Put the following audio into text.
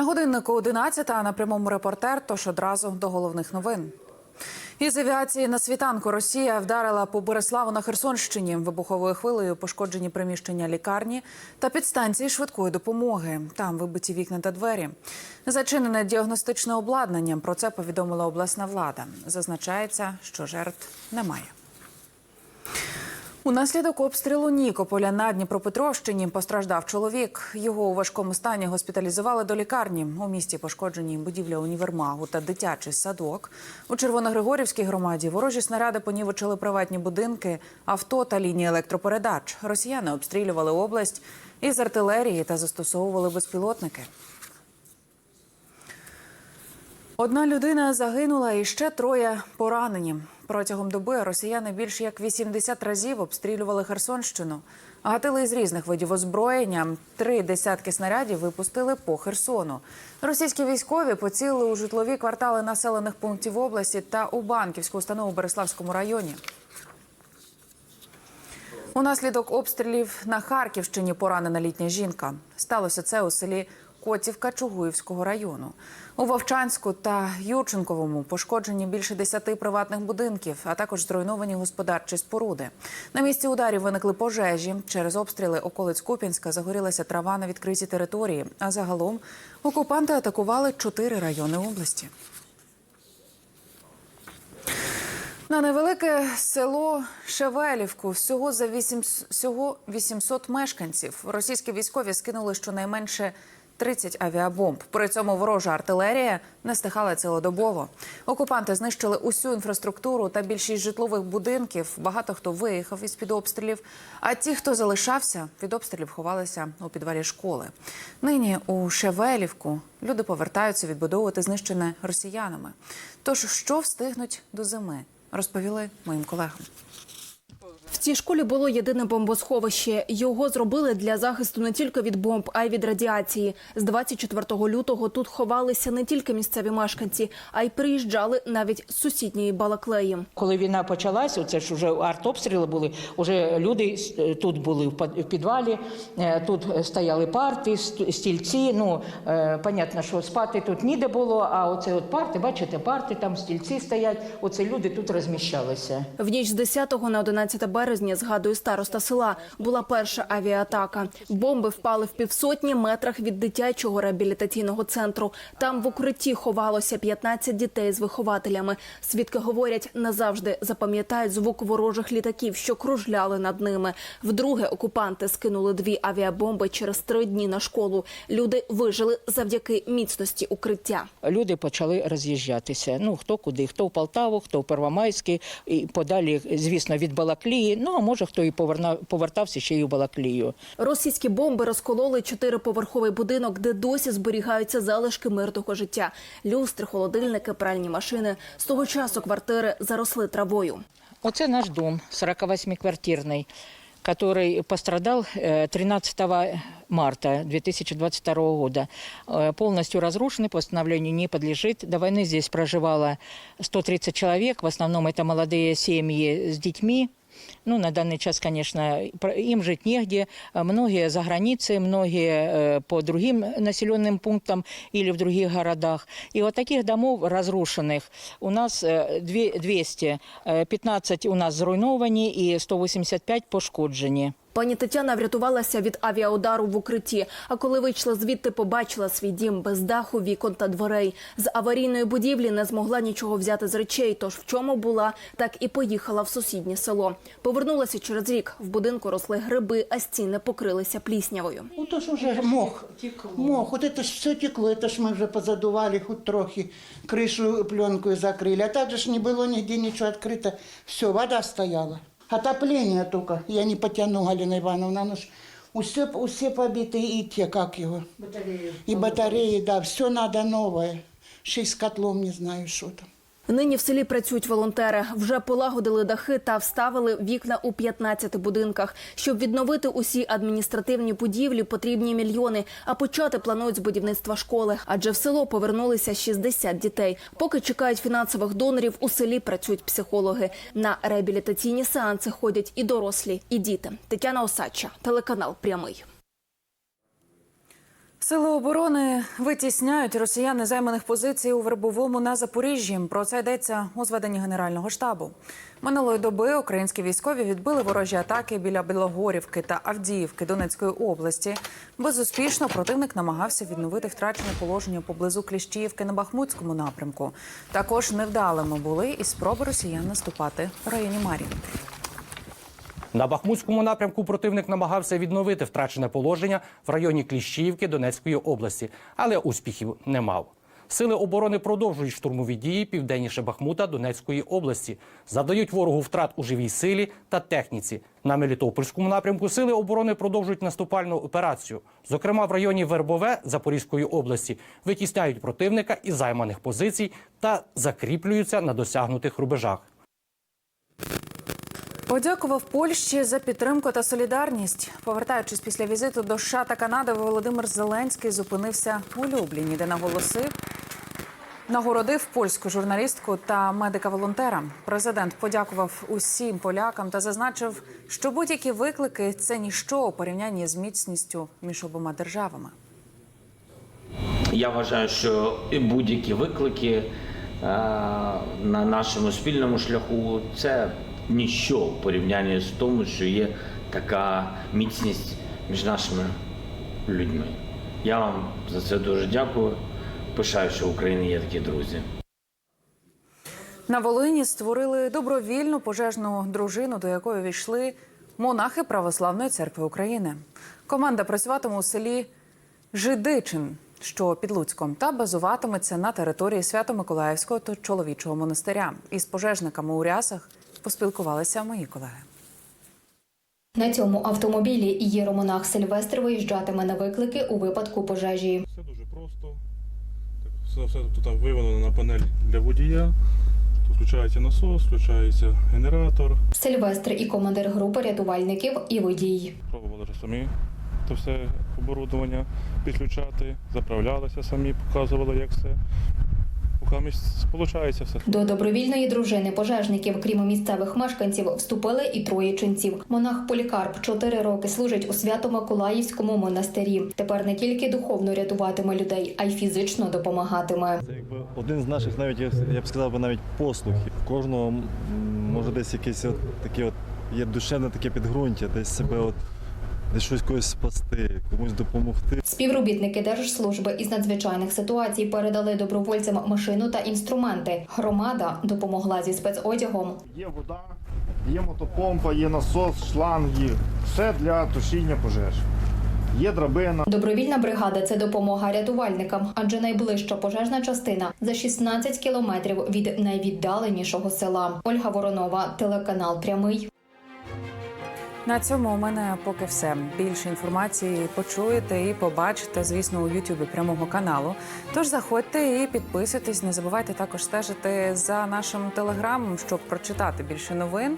На годиннику 11, а на прямому репортер, тож одразу до головних новин. Із авіації на світанку Росія вдарила по Береславу на Херсонщині. Вибуховою хвилею пошкоджені приміщення лікарні та підстанції швидкої допомоги. Там вибиті вікна та двері. Зачинене діагностичне обладнання. Про це повідомила обласна влада. Зазначається, що жертв немає. Унаслідок обстрілу Нікополя на Дніпропетровщині постраждав чоловік. Його у важкому стані госпіталізували до лікарні. У місті пошкоджені будівля універмагу та дитячий садок. У Червоногригорівській громаді ворожі снаряди понівечили приватні будинки, авто та лінії електропередач. Росіяни обстрілювали область із артилерії та застосовували безпілотники. Одна людина загинула і ще троє поранені. Протягом доби росіяни більш як 80 разів обстрілювали Херсонщину. Гатили із різних видів озброєння. Три десятки снарядів випустили по Херсону. Російські військові поцілили у житлові квартали населених пунктів області та у банківську установу в Береславському районі. Унаслідок обстрілів на Харківщині поранена літня жінка. Сталося це у селі Котівка Чугуївського району. У Вовчанську та Юрченковому пошкоджені більше десяти приватних будинків, а також зруйновані господарчі споруди. На місці ударів виникли пожежі. Через обстріли околиць Куп'янська загорілася трава на відкритій території. А загалом окупанти атакували чотири райони області. На невелике село Шевелівку всього за 8, всього 800 мешканців. Російські військові скинули щонайменше 30 авіабомб. При цьому ворожа артилерія не стихала цілодобово. Окупанти знищили усю інфраструктуру та більшість житлових будинків. Багато хто виїхав із під обстрілів. А ті, хто залишався, від обстрілів ховалися у підвалі школи. Нині у Шевелівку люди повертаються відбудовувати знищене росіянами. Тож що встигнуть до зими? розповіли моїм колегам. В цій школі було єдине бомбосховище. Його зробили для захисту не тільки від бомб, а й від радіації. З 24 лютого тут ховалися не тільки місцеві мешканці, а й приїжджали навіть з сусідньої Балаклеї. Коли війна почалася, це ж вже артобстріли були. Уже люди е, тут були в під- підвалі, е, тут стояли парти, стільці. Ну е, понятно, що спати тут ніде було. А оце от парти, бачите, парти там стільці стоять. Оце люди тут розміщалися. В ніч з 10 на 11 березня, згадує староста села, була перша авіатака. Бомби впали в півсотні метрах від дитячого реабілітаційного центру. Там в укритті ховалося 15 дітей з вихователями. Свідки говорять, назавжди запам'ятають звук ворожих літаків, що кружляли над ними. Вдруге окупанти скинули дві авіабомби через три дні на школу. Люди вижили завдяки міцності укриття. Люди почали роз'їжджатися. Ну хто куди, хто в Полтаву, хто в Первомайський, і подалі, звісно, від Балаклії Ну а може хто і поверна- повертався ще й у Балаклію. Російські бомби розкололи чотириповерховий будинок, де досі зберігаються залишки мирного життя. Люстри, холодильники, пральні машини. З того часу квартири заросли травою. Оце наш дом, 48-квартирный, который пострадал э, 13 марта 2022 года. Э, Полностью разрушенный, по восстановлению не подлежит. До войны здесь проживало 130 человек, в основном это молодые семьи с детьми. Ну, на данный час, конечно, про- им жить негде. А Многие за границей, многие э, по другим населенным пунктам или в других городах. И вот таких домов разрушенных у нас э, две- 200, э, 15 у нас зруйновані і 185 пошкоджені. Пані Тетяна врятувалася від авіаудару в укритті. А коли вийшла звідти, побачила свій дім без даху, вікон та дверей. З аварійної будівлі не змогла нічого взяти з речей. Тож в чому була, так і поїхала в сусіднє село. Повернулася через рік. В будинку росли гриби, а стіни покрилися пліснявою. Ну то ж уже мох. Мох, от это ж все текло, это ж мы вже позадували, хоть трохи крышу пленкою закрыли. А так же ж не было нигде ничего открыто. Все, вода стояла. Отопление только я не потяну, Галина Ивановна. Ну, ж усе, усе побиты и те, как его. Батареи. И батареи, да, все надо новое. Шесть котлом не знаю, что там. Нині в селі працюють волонтери. Вже полагодили дахи та вставили вікна у 15 будинках. Щоб відновити усі адміністративні будівлі, потрібні мільйони. А почати планують з будівництва школи. Адже в село повернулися 60 дітей. Поки чекають фінансових донорів, у селі працюють психологи. На реабілітаційні сеанси ходять і дорослі, і діти. Тетяна Осадча, телеканал Прямий. Сили оборони витісняють росіян незайманих позицій у Вербовому на Запоріжжі. Про це йдеться у зведенні Генерального штабу. Минулої доби українські військові відбили ворожі атаки біля Білогорівки та Авдіївки Донецької області. Безуспішно противник намагався відновити втрачене положення поблизу Кліщіївки на Бахмутському напрямку. Також невдалими були і спроби росіян наступати в районі Мар'їнки. На Бахмутському напрямку противник намагався відновити втрачене положення в районі Кліщіївки Донецької області, але успіхів не мав. Сили оборони продовжують штурмові дії південніше Бахмута Донецької області, завдають ворогу втрат у живій силі та техніці. На Мелітопольському напрямку сили оборони продовжують наступальну операцію. Зокрема, в районі Вербове Запорізької області витісняють противника із займаних позицій та закріплюються на досягнутих рубежах. Подякував Польщі за підтримку та солідарність. Повертаючись після візиту до США та Канади, Володимир Зеленський зупинився у Любліні, де наголосив. Нагородив польську журналістку та медика-волонтера. Президент подякував усім полякам та зазначив, що будь-які виклики це ніщо у порівнянні з міцністю між обома державами. Я вважаю, що будь-які виклики е, на нашому спільному шляху це ніщо в порівнянні з тому, що є така міцність між нашими людьми. Я вам за це дуже дякую. Пишаю, що в Україні є такі друзі. На Волині створили добровільну пожежну дружину, до якої війшли монахи Православної церкви України. Команда працюватиме у селі Жидичин, що під Луцьком, та базуватиметься на території Свято-Миколаївського та чоловічого монастиря. Із пожежниками у рясах поспілкувалися мої колеги. На цьому автомобілі єромонах Сильвестр виїжджатиме на виклики у випадку пожежі. Все дуже просто. Все, все тут виведено на панель для водія. Тут включається насос, включається генератор. Сильвестр і командир групи рятувальників і водій. Пробували вже самі це все оборудовання підключати, заправлялися самі, показували, як все. Поки виходить все. До добровільної дружини пожежників, крім місцевих мешканців, вступили і троєчинців. Монах Полікарп чотири роки служить у Свято-Миколаївському монастирі. Тепер не тільки духовно рятуватиме людей, а й фізично допомагатиме. Це якби один з наших навіть я, б сказав би навіть послухів. У Кожного може десь якесь от таке от є душевне таке підґрунтя, десь себе от десь щось когось спасти, комусь допомогти. Співробітники Держслужби із надзвичайних ситуацій передали добровольцям машину та інструменти. Громада допомогла зі спецодягом. Є вода, є мотопомпа, є насос, шланги. Все для тушіння пожеж. Є драбина. Добровільна бригада це допомога рятувальникам, адже найближча пожежна частина за 16 кілометрів від найвіддаленішого села. Ольга Воронова, телеканал Прямий. На цьому у мене поки все. Більше інформації почуєте і побачите, звісно, у Ютубі прямого каналу. Тож заходьте і підписуйтесь. Не забувайте також стежити за нашим телеграмом, щоб прочитати більше новин.